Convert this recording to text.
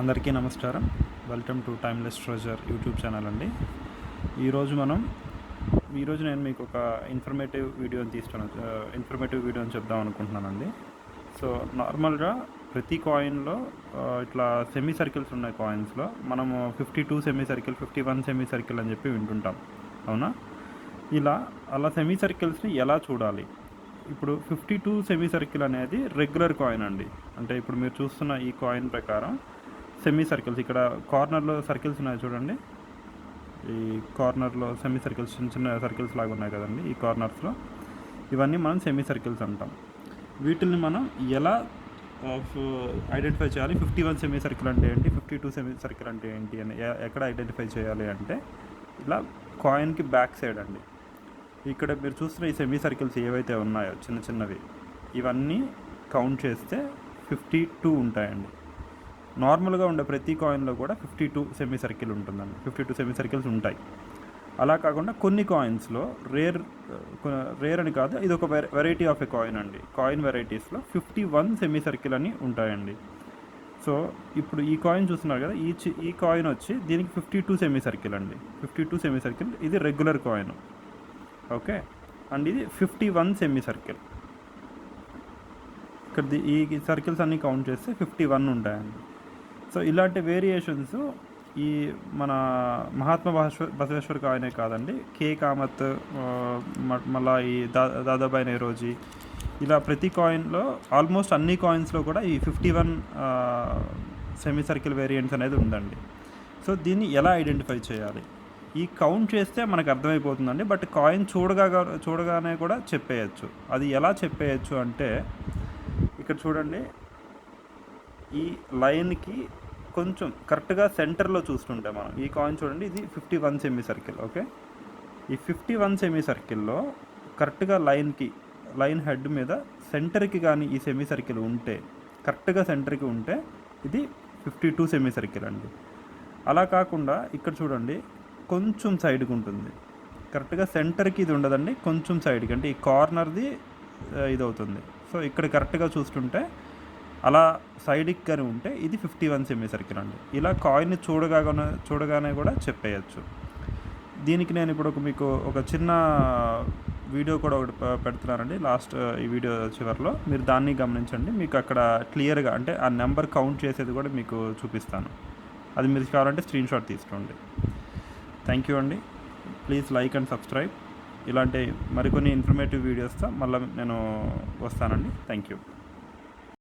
అందరికీ నమస్కారం. Welcome to timeless treasure YouTube channel అండి. ఈరోజు మనం ఈరోజు నేను మీకు ఒక ఇన్ఫర్మేటివ్ వీడియోని తీస్తాను ఇన్ఫర్మేటివ్ వీడియోని చెప్దాం అనుకుంటున్నానండి. సో నార్మల్గా ప్రతి కాయిన్లో ఇట్లా సెమీ సర్కిల్స్ ఉన్నాయి కాయిన్స్లో మనము fifty two semi circle fifty one semi circle అని చెప్పి వింటుంటాం. అవునా? ఇలా అలా సెమీ సర్కిల్స్ని ఎలా చూడాలి? ఇప్పుడు ఫిఫ్టీ టూ సెమీ సర్కిల్ అనేది రెగ్యులర్ కాయిన్ అండి. అంటే ఇప్పుడు మీరు చూస్తున్న ఈ కాయిన్ ప్రకారం సెమీ సర్కిల్స్ ఇక్కడ కార్నర్లో సర్కిల్స్ ఉన్నాయి చూడండి. ఈ కార్నర్లో సెమీ సర్కిల్స్ చిన్న చిన్న సర్కిల్స్ లాగా ఉన్నాయి కదండి ఈ కార్నర్స్లో ఇవన్నీ మనం సెమీ సర్కిల్స్ అంటాం. వీటిల్ని మనం ఎలా ఐడెంటిఫై చేయాలి ఫిఫ్టీ వన్ సెమీ సర్కిల్ అంటే ఏంటి? ఫిఫ్టీ టూ సెమీ సర్కిల్ అంటే ఏంటి? అని ఎక్కడ ఐడెంటిఫై చేయాలి అంటే ఇలా కాయిన్కి బ్యాక్ సైడ్ అండి. ఇక్కడ మీరు చూస్తున్న ఈ సెమీ సర్కిల్స్ ఏవైతే ఉన్నాయో చిన్న చిన్నవి ఇవన్నీ కౌంట్ చేస్తే ఫిఫ్టీ టూ ఉంటాయండి. నార్మల్గా ఉండే ప్రతి కాయిన్లో కూడా ఫిఫ్టీ టూ సెమీ సర్కిల్ ఉంటుందండి. ఫిఫ్టీ టూ సెమీ సర్కిల్స్ ఉంటాయి. అలా కాకుండా కొన్ని కాయిన్స్లో రేర్ రేర్ అని కాదు ఇది ఒక వెరైటీ ఆఫ్ ఎ కాయిన్ అండి. కాయిన్ వెరైటీస్లో ఫిఫ్టీ వన్ సెమీ సర్కిల్ అని ఉంటాయండి. సో ఇప్పుడు ఈ కాయిన్ చూస్తున్నారు కదా ఈ చి- ఈ కాయిన్ వచ్చి దీనికి ఫిఫ్టీ టూ సెమీ సర్కిల్ అండి. ఫిఫ్టీ టూ సెమీ సర్కిల్ ఇది రెగ్యులర్ కాయిన్. ఓకే? అండ్ ఇది ఫిఫ్టీ వన్ సెమీ సర్కిల్ ఇక్కడ ఈ సర్కిల్స్ అన్నీ కౌంట్ చేస్తే ఫిఫ్టీ వన్ ఉంటాయండి. సో ఇలాంటి వేరియేషన్స్ ఈ మన మహాత్మా బసవేశ్వర్ ఆయనే కాదండి. కే కామత్ మ- మళ్ళా ఈ దా దాదాబాయి నెహ్రోజీ ఇలా ప్రతి కాయిన్లో ఆల్మోస్ట్ అన్ని కాయిన్స్లో కూడా ఈ fifty one semi circle variants అనేది ఉందండి. సో దీన్ని ఎలా ఐడెంటిఫై చేయాలి? ఈ కౌంట్ చేస్తే మనకు అర్థమైపోతుందండి. బట్ కాయిన్ చూడగా చూడగానే కూడా చెప్పేయచ్చు. అది ఎలా చెప్పేయచ్చు అంటే ఇక్కడ చూడండి. ఈ లైన్కి కొంచెం కరెక్ట్గా సెంటర్లో చూస్తుంటే మనం. ఈ కాయిన్ చూడండి ఇది fifty one semi circle okay? ఈ ఫిఫ్టీ వన్ సెమీ సర్కిల్లో కరెక్ట్గా లైన్కి లైన్ హెడ్ మీద సెంటర్కి కానీ ఈ సెమీ సర్కిల్ ఉంటే కరెక్ట్గా సెంటర్కి ఉంటే ఇది ఫిఫ్టీ టూ సెమీ సర్కిల్ అండి. అలా కాకుండా ఇక్కడ చూడండి కొంచెం సైడ్కి ఉంటుంది. కరెక్ట్గా సెంటర్కి ఇది ఉండదండి కొంచెం సైడ్కి. అంటే ఈ కార్నర్ది ఇది అవుతుంది సో ఇక్కడ కరెక్ట్గా చూస్తుంటే అలా సైడ్కి కానీ ఉంటే ఇది ఫిఫ్టీ వన్ సెమీ సర్కిల్ అండి. ఇలా కాయిన్ చూడగానే చూడగానే కూడా చెప్పేయచ్చు. దీనికి నేను ఇప్పుడు ఒక మీకు ఒక చిన్న వీడియో కూడా ఒకటి పెడుతున్నానండి. లాస్ట్ ఈ వీడియో చివరిలో. మీరు దాన్ని గమనించండి. మీకు అక్కడ క్లియర్గా అంటే ఆ నెంబర్ కౌంట్ చేసేది కూడా మీకు చూపిస్తాను. అది మీరు కావాలంటే స్క్రీన్ షాట్ తీసుకోండి. థ్యాంక్ యూ అండి. ప్లీజ్ లైక్ అండ్ సబ్స్క్రైబ్ ఇలాంటి మరికొన్ని ఇన్ఫర్మేటివ్ వీడియోస్తో మళ్ళీ నేను వస్తానండి. Thank you